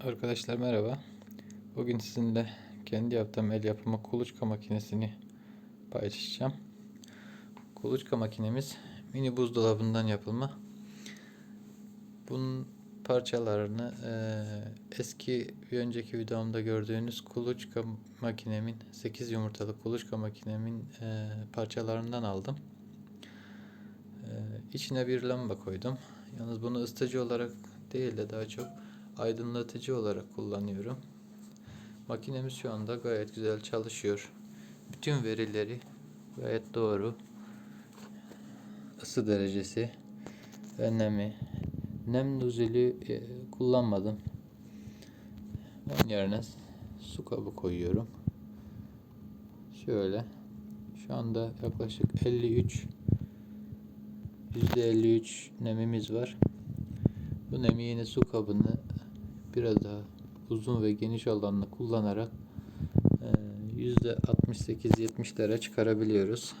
Arkadaşlar merhaba. Bugün sizinle kendi yaptığım el yapımı kuluçka makinesini paylaşacağım. Kuluçka makinemiz mini buzdolabından yapılma. Bunun parçalarını eee, eski bir önceki videomda gördüğünüz kuluçka makinemin 8 yumurtalı kuluçka makinemin eee, parçalarından aldım. Eee, içine bir lamba koydum. Yalnız bunu ısıtıcı olarak değil de daha çok aydınlatıcı olarak kullanıyorum. Makinemiz şu anda gayet güzel çalışıyor. Bütün verileri gayet doğru. Isı derecesi ve nemi. Nem nuzülü e, kullanmadım. Onun yerine su kabı koyuyorum. Şöyle. Şu anda yaklaşık 53 %53 nemimiz var. Bu nemi yine su kabını biraz daha uzun ve geniş alanını kullanarak eee, %68-70'lere çıkarabiliyoruz.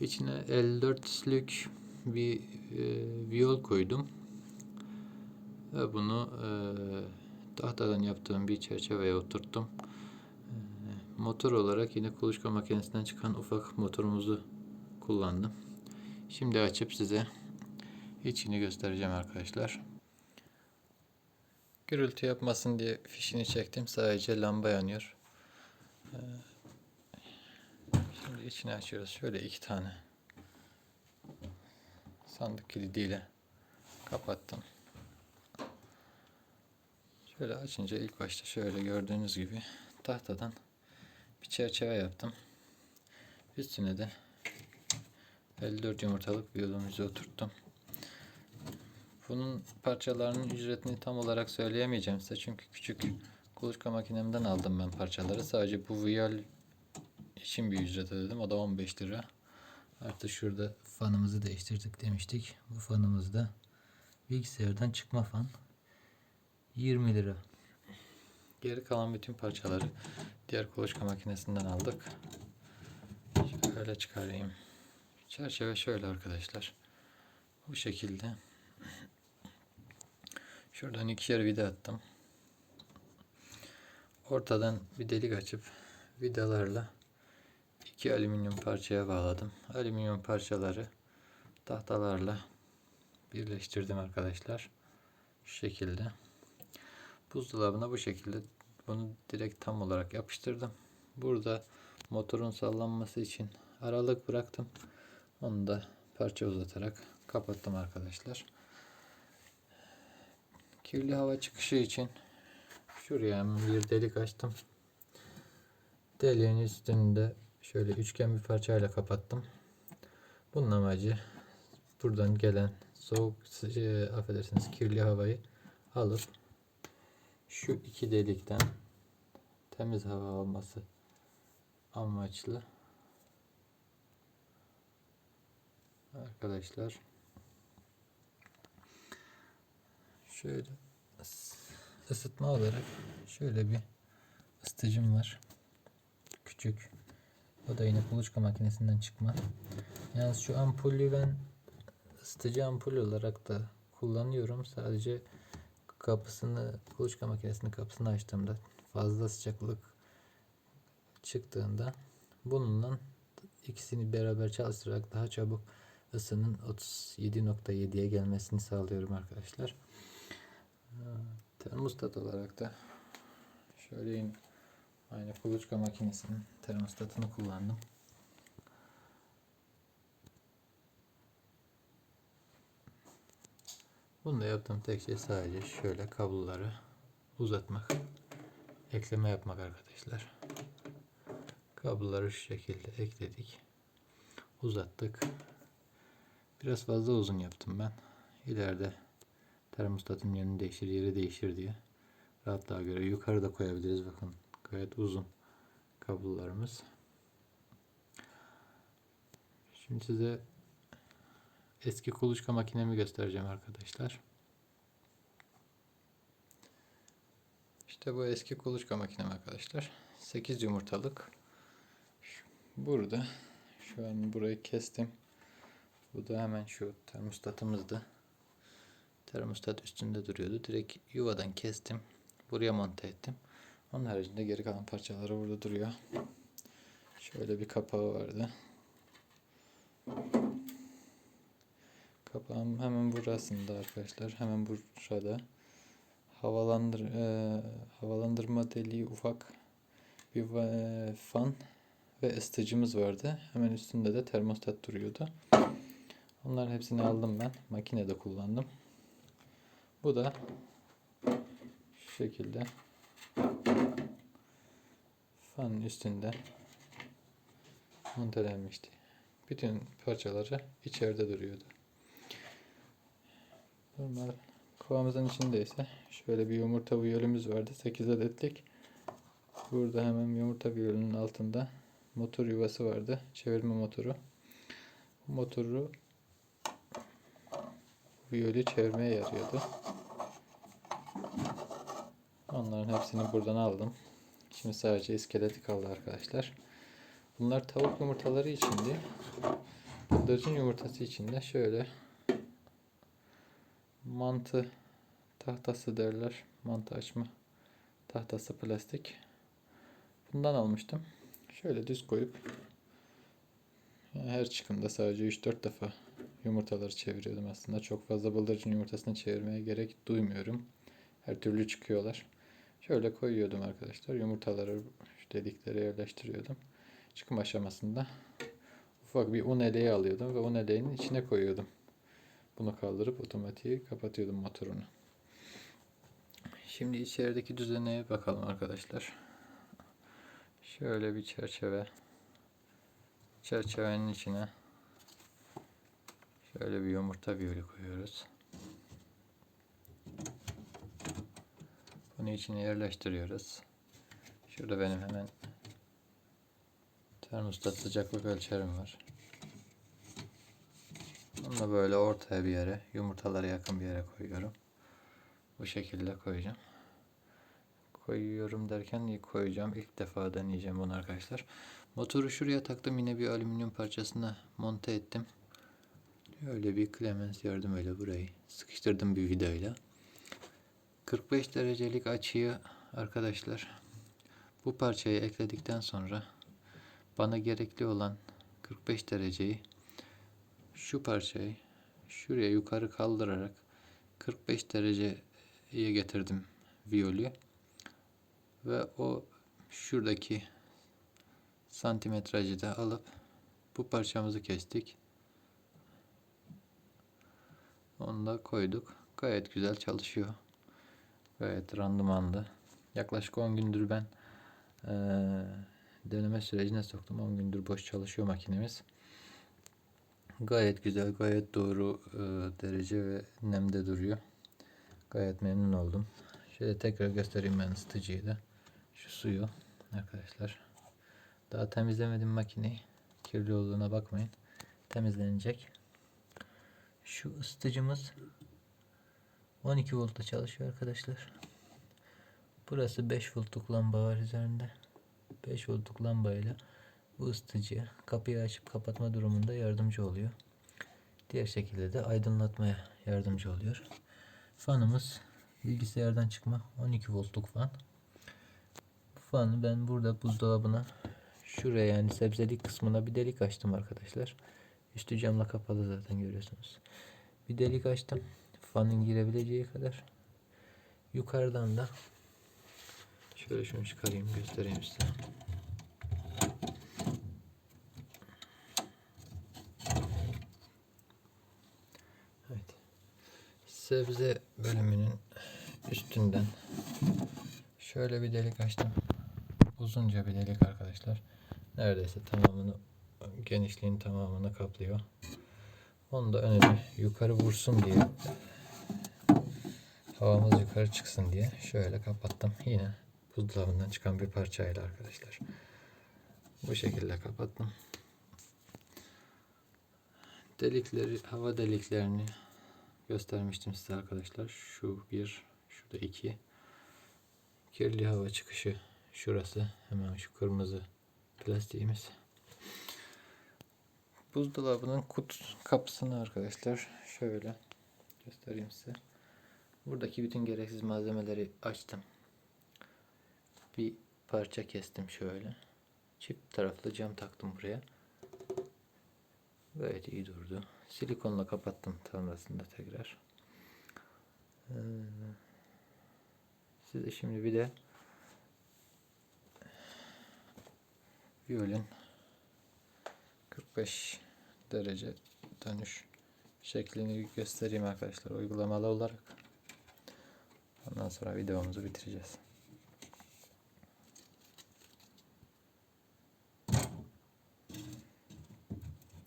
İçine 54'lük bir eee viyol koydum. Ve bunu eee, tahtadan yaptığım bir çerçeveye oturttum. Eee, motor olarak yine kuluçka makinesinden çıkan ufak motorumuzu kullandım. Şimdi açıp size içini göstereceğim arkadaşlar. Gürültü yapmasın diye fişini çektim. Sadece lamba yanıyor. Ee, Şimdi içini açıyoruz. Şöyle iki tane sandık kilidiyle kapattım. Şöyle açınca ilk başta şöyle gördüğünüz gibi tahtadan bir çerçeve yaptım. Üstüne de 54 yumurtalık bir yolumuzu oturttum. Bunun parçalarının ücretini tam olarak söyleyemeyeceğim size çünkü küçük kuluçka makinemden aldım ben parçaları. Sadece bu viyal için bir ücret ödedim. O da 15 lira. Artı şurada fanımızı değiştirdik demiştik. Bu fanımız da bilgisayardan çıkma fan. 20 lira. Geri kalan bütün parçaları diğer kuluçka makinesinden aldık. Şöyle çıkarayım. Çerçeve şöyle arkadaşlar. Bu şekilde. Şuradan ikişer vida attım. Ortadan bir delik açıp vidalarla iki alüminyum parçaya bağladım. Alüminyum parçaları tahtalarla birleştirdim arkadaşlar. Şu şekilde. Buzdolabına bu şekilde bunu direkt tam olarak yapıştırdım. Burada motorun sallanması için aralık bıraktım. Onu da parça uzatarak kapattım arkadaşlar. Kirli hava çıkışı için şuraya bir delik açtım. Deliğin üstünde şöyle üçgen bir parçayla kapattım. Bunun amacı buradan gelen soğuk sıcağı, affedersiniz kirli havayı alıp şu iki delikten temiz hava alması amaçlı arkadaşlar şöyle ıs- ısıtma olarak şöyle bir ısıtıcım var. Küçük. O da yine kuluçka makinesinden çıkma. Yalnız şu ampulü ben ısıtıcı ampul olarak da kullanıyorum. Sadece kapısını kuluçka makinesinin kapısını açtığımda fazla sıcaklık çıktığında bununla ikisini beraber çalıştırarak daha çabuk ısının 37.7'ye gelmesini sağlıyorum arkadaşlar. Termostat olarak da şöyle aynı kuluçka makinesinin termostatını kullandım. Bunda yaptığım tek şey sadece şöyle kabloları uzatmak, ekleme yapmak arkadaşlar. Kabloları şu şekilde ekledik. Uzattık. Biraz fazla uzun yaptım ben. İleride termostatın yönünü değişir, yeri değişir diye rahatlığa göre yukarıda koyabiliriz. Bakın gayet uzun kablolarımız. Şimdi size eski kuluçka makinemi göstereceğim arkadaşlar. İşte bu eski kuluçka makinem arkadaşlar. 8 yumurtalık. Burada. Şu an burayı kestim. Bu da hemen şu termostatımızdı. Termostat üstünde duruyordu. Direkt yuvadan kestim. Buraya monte ettim. Onun haricinde geri kalan parçaları burada duruyor. Şöyle bir kapağı vardı. Kapağım hemen burasında arkadaşlar. Hemen burada. Havalandır, e, havalandırma deliği ufak bir va- fan ve ısıtıcımız vardı. Hemen üstünde de termostat duruyordu. Onların hepsini aldım ben. Makinede kullandım. Bu da şu şekilde fanın üstünde montelenmişti. Bütün parçaları içeride duruyordu. Normal kovamızın içinde ise şöyle bir yumurta viyolümüz vardı. 8 adetlik. Burada hemen yumurta viyolünün altında motor yuvası vardı. Çevirme motoru. Bu motoru viyolü çevirmeye yarıyordu. Onların hepsini buradan aldım. Şimdi sadece iskeleti kaldı arkadaşlar. Bunlar tavuk yumurtaları içindi. Bıldırcın yumurtası içinde şöyle mantı tahtası derler. Mantı açma tahtası plastik. Bundan almıştım. Şöyle düz koyup her çıkımda sadece 3-4 defa yumurtaları çeviriyordum aslında. Çok fazla bıldırcın yumurtasını çevirmeye gerek duymuyorum. Her türlü çıkıyorlar. Şöyle koyuyordum arkadaşlar. Yumurtaları deliklere yerleştiriyordum. Çıkım aşamasında ufak bir un eleği alıyordum ve un eleğinin içine koyuyordum. Bunu kaldırıp otomatiği kapatıyordum motorunu. Şimdi içerideki düzeneye bakalım arkadaşlar. Şöyle bir çerçeve. Çerçevenin içine şöyle bir yumurta viyoli koyuyoruz. Bunu içine yerleştiriyoruz. Şurada benim hemen termostat sıcaklık ölçerim var. Bunu böyle ortaya bir yere, yumurtalara yakın bir yere koyuyorum. Bu şekilde koyacağım. Koyuyorum derken koyacağım. İlk defa deneyeceğim bunu arkadaşlar. Motoru şuraya taktım. Yine bir alüminyum parçasına monte ettim. Öyle bir klemens yardımıyla burayı sıkıştırdım bir vidayla. 45 derecelik açıyı arkadaşlar bu parçayı ekledikten sonra bana gerekli olan 45 dereceyi şu parçayı şuraya yukarı kaldırarak 45 dereceye getirdim viyolü ve o şuradaki santimetrajı da alıp bu parçamızı kestik. Onu da koyduk. Gayet güzel çalışıyor. Gayet randımanlı. Yaklaşık 10 gündür ben eee, deneme sürecine soktum. 10 gündür boş çalışıyor makinemiz. Gayet güzel, gayet doğru eee, derece ve nemde duruyor. Gayet memnun oldum. Şöyle tekrar göstereyim ben ısıtıcıyı da. Şu suyu arkadaşlar. Daha temizlemedim makineyi. Kirli olduğuna bakmayın. Temizlenecek. Şu ısıtıcımız 12 voltta çalışıyor arkadaşlar. Burası 5 voltluk lamba var üzerinde. 5 voltluk lambayla bu ısıtıcıya kapıyı açıp kapatma durumunda yardımcı oluyor. Diğer şekilde de aydınlatmaya yardımcı oluyor. Fanımız bilgisayardan çıkma 12 voltluk fan. Bu fanı ben burada buzdolabına şuraya yani sebzelik kısmına bir delik açtım arkadaşlar. Üstü camla kapalı zaten görüyorsunuz. Bir delik açtım. Fanın girebileceği kadar. Yukarıdan da şöyle şunu çıkarayım göstereyim size. Evet. Sebze bölümünün üstünden şöyle bir delik açtım. Uzunca bir delik arkadaşlar. Neredeyse tamamını genişliğin tamamını kaplıyor. Onu da önüne yukarı vursun diye havamız yukarı çıksın diye şöyle kapattım. Yine buzdolabından çıkan bir parçayla arkadaşlar. Bu şekilde kapattım. Delikleri, hava deliklerini göstermiştim size arkadaşlar. Şu bir, şu da iki. Kirli hava çıkışı şurası. Hemen şu kırmızı plastiğimiz. Buzdolabının kut kapısını arkadaşlar şöyle göstereyim size. Buradaki bütün gereksiz malzemeleri açtım. Bir parça kestim şöyle. Çift taraflı cam taktım buraya. Gayet iyi durdu. Silikonla kapattım sonrasında tekrar. Ee, size şimdi bir de violin 45 derece dönüş şeklini göstereyim arkadaşlar uygulamalı olarak. Ondan sonra videomuzu bitireceğiz.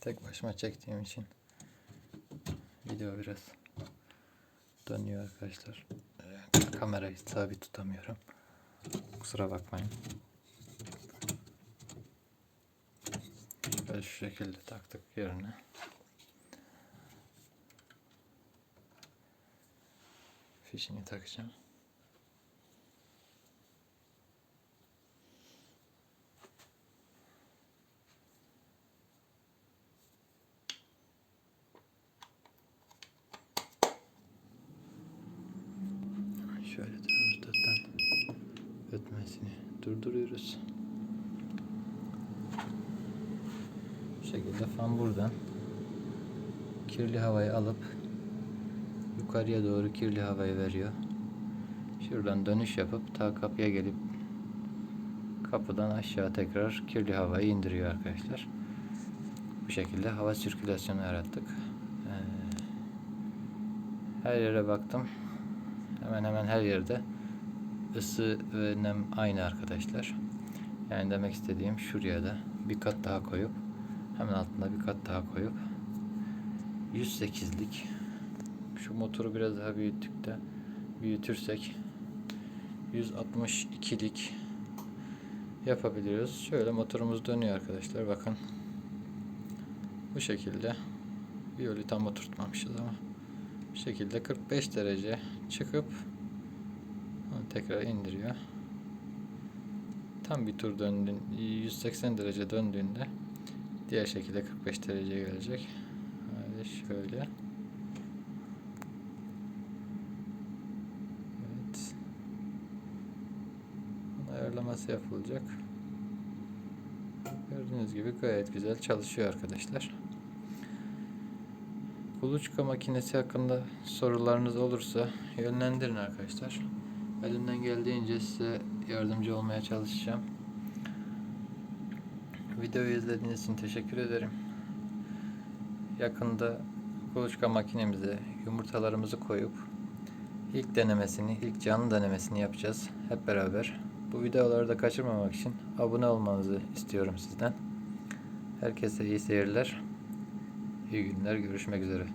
Tek başıma çektiğim için video biraz dönüyor arkadaşlar. Ee, Kamerayı sabit tutamıyorum. Kusura bakmayın. Böyle şu şekilde taktık yerine. Fişini takacağım. Şöyle termostattan ötmesini durduruyoruz. Bu şekilde fan buradan kirli havayı alıp yukarıya doğru kirli havayı veriyor. Şuradan dönüş yapıp ta kapıya gelip kapıdan aşağı tekrar kirli havayı indiriyor arkadaşlar. Bu şekilde hava sirkülasyonu yarattık. Ee, her yere baktım. Hemen hemen her yerde ısı ve nem aynı arkadaşlar. Yani demek istediğim şuraya da bir kat daha koyup hemen altında bir kat daha koyup 108'lik şu motoru biraz daha büyüttük de büyütürsek 162'lik yapabiliyoruz. Şöyle motorumuz dönüyor arkadaşlar bakın. Bu şekilde viyoli tam oturtmamışız ama bu şekilde 45 derece çıkıp tekrar indiriyor. Tam bir tur döndüğün 180 derece döndüğünde diğer şekilde 45 dereceye gelecek. Hadi şöyle. Evet. Bunun ayarlaması yapılacak. Gördüğünüz gibi gayet güzel çalışıyor arkadaşlar. Kuluçka makinesi hakkında sorularınız olursa yönlendirin arkadaşlar. Elimden geldiğince size yardımcı olmaya çalışacağım. Videoyu izlediğiniz için teşekkür ederim. Yakında kuluçka makinemize yumurtalarımızı koyup ilk denemesini, ilk canlı denemesini yapacağız hep beraber. Bu videoları da kaçırmamak için abone olmanızı istiyorum sizden. Herkese iyi seyirler. İyi günler. Görüşmek üzere.